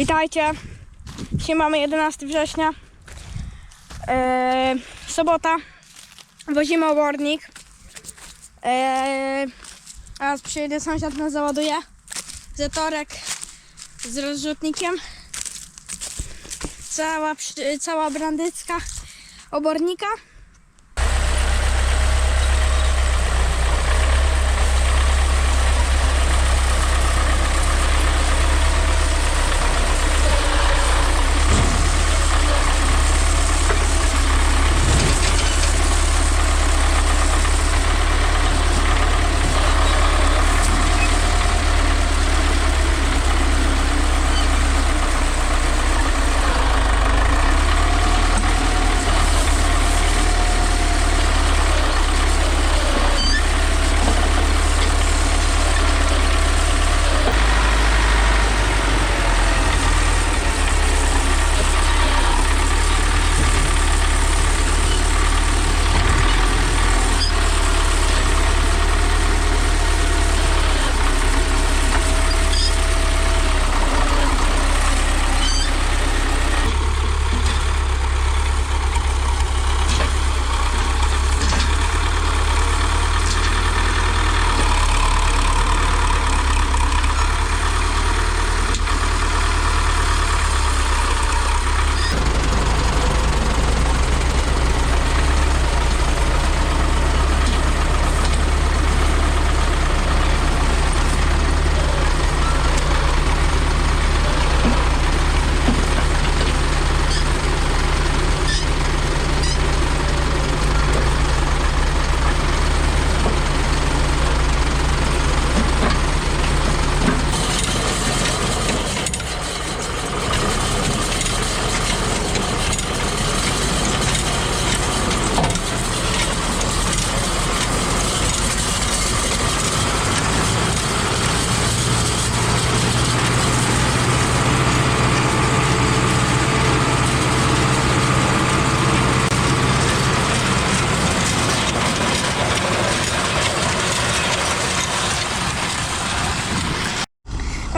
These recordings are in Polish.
Witajcie. Dzisiaj mamy 11 września. Eee, sobota. Wozimy obornik. Eee, a przyjedzie sąsiad nas załaduje. Zetorek z rozrzutnikiem. Cała, cała brandycka obornika.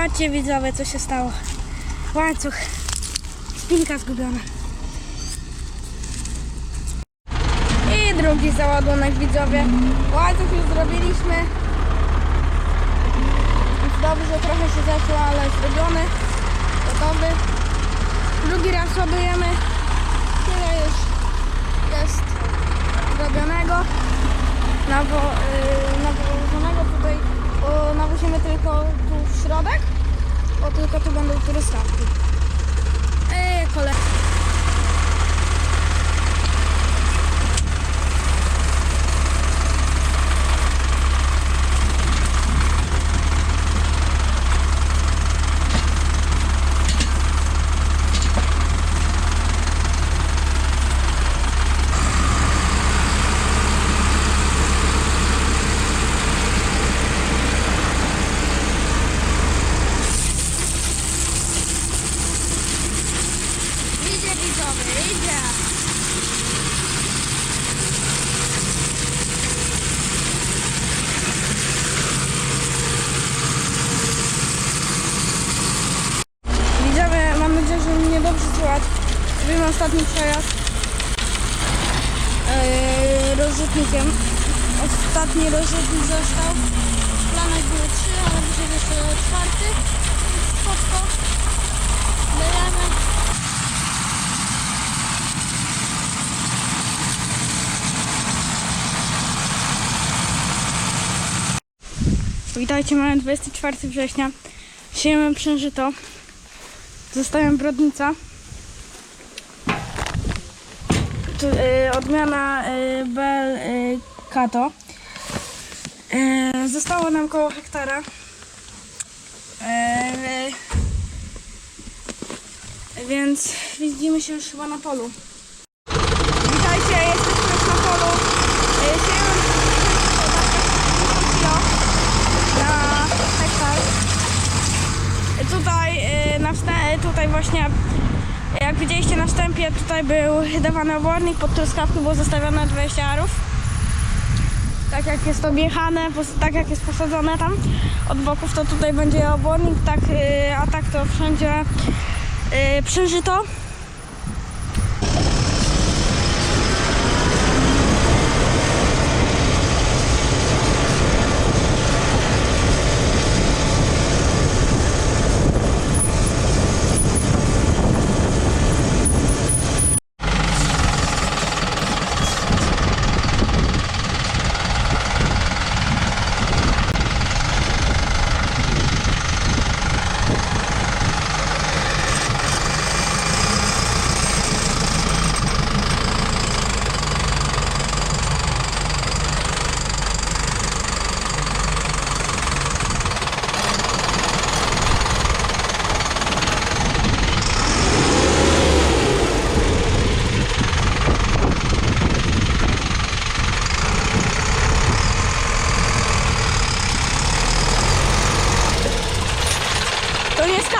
Patrzcie widzowie, co się stało. Łańcuch. Spinka zgubiona. I drugi załadunek widzowie. Łańcuch już zrobiliśmy. Dobrze, trochę się zeszło, ale zrobiony. Gotowy. Drugi raz ładujemy. Tyle już jest zrobionego. Nawo, yy, tutaj nawozimy tylko tu w środek, bo tylko tu będą turystawki. Eee, kole... Idzie widzowie, idzie! Widzowie, mam nadzieję, że mnie dobrze słychać. Zrobimy ostatni przejazd yy, rozrzutnikiem. Ostatni rozrzutnik został. W planach były trzy, ale wyszedł jeszcze czwarty. Spoko. Dajemy. Witajcie, mamy 24 września. Siejemy przężyto. Zostawiam brodnica. Tu, y, odmiana y, Bel y, Kato. Y, zostało nam koło hektara. Y, więc widzimy się już chyba na polu. Witajcie, jesteśmy już na polu. Na hektar. Tutaj na tutaj właśnie jak widzieliście na wstępie tutaj był dawany obornik pod truskawkę było zostawione 20 arów. Tak jak jest objechane, tak jak jest posadzone tam od boków, to tutaj będzie obornik, tak, y, a tak to wszędzie y, przeżyto.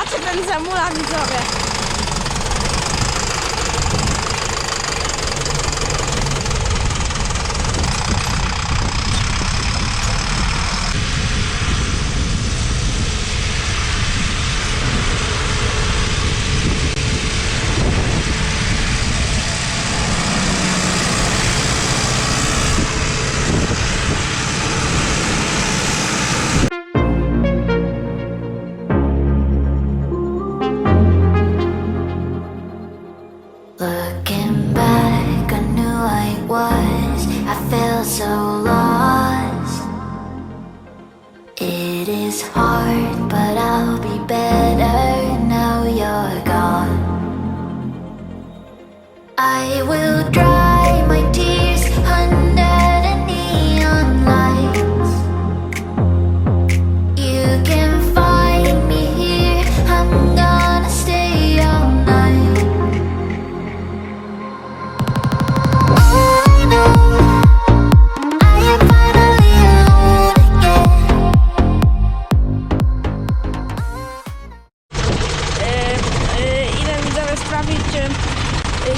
Skacze ten zamula widzowie.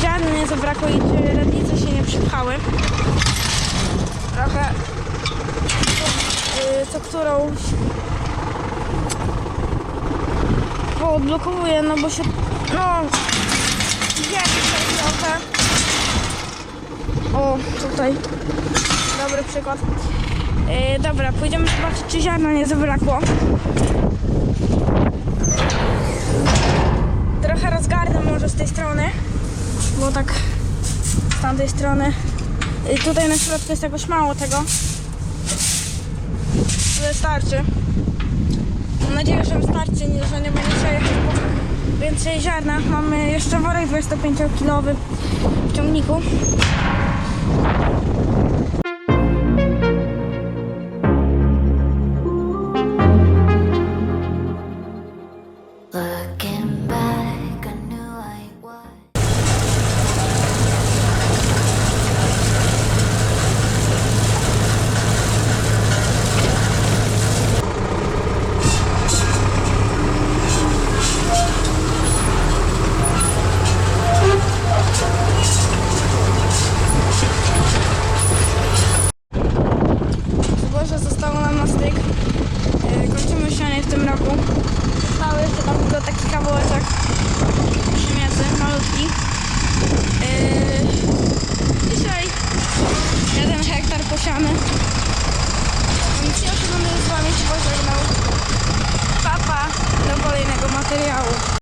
Ziarn nie zabrakło i czy rednice się nie przypchały. Trochę y, co którąś odblokowuję, no bo się no tutaj trochę. O, tutaj dobry przykład. Y, dobra, pójdziemy zobaczyć, czy ziarna nie zabrakło. Trochę rozgarnę może z tej strony, bo tak z tamtej strony. Y, Tutaj na środku jest jakoś mało tego. Wystarczy. Mam nadzieję, że wystarczy, że nie będzie trzeba jechać więcej ziarna. Mamy jeszcze worek 25-kilowy w ciągniku. Yy, Dzisiaj jeden hektar posiany. Ja się będę z Wami się pożegnał. Papa do kolejnego materiału.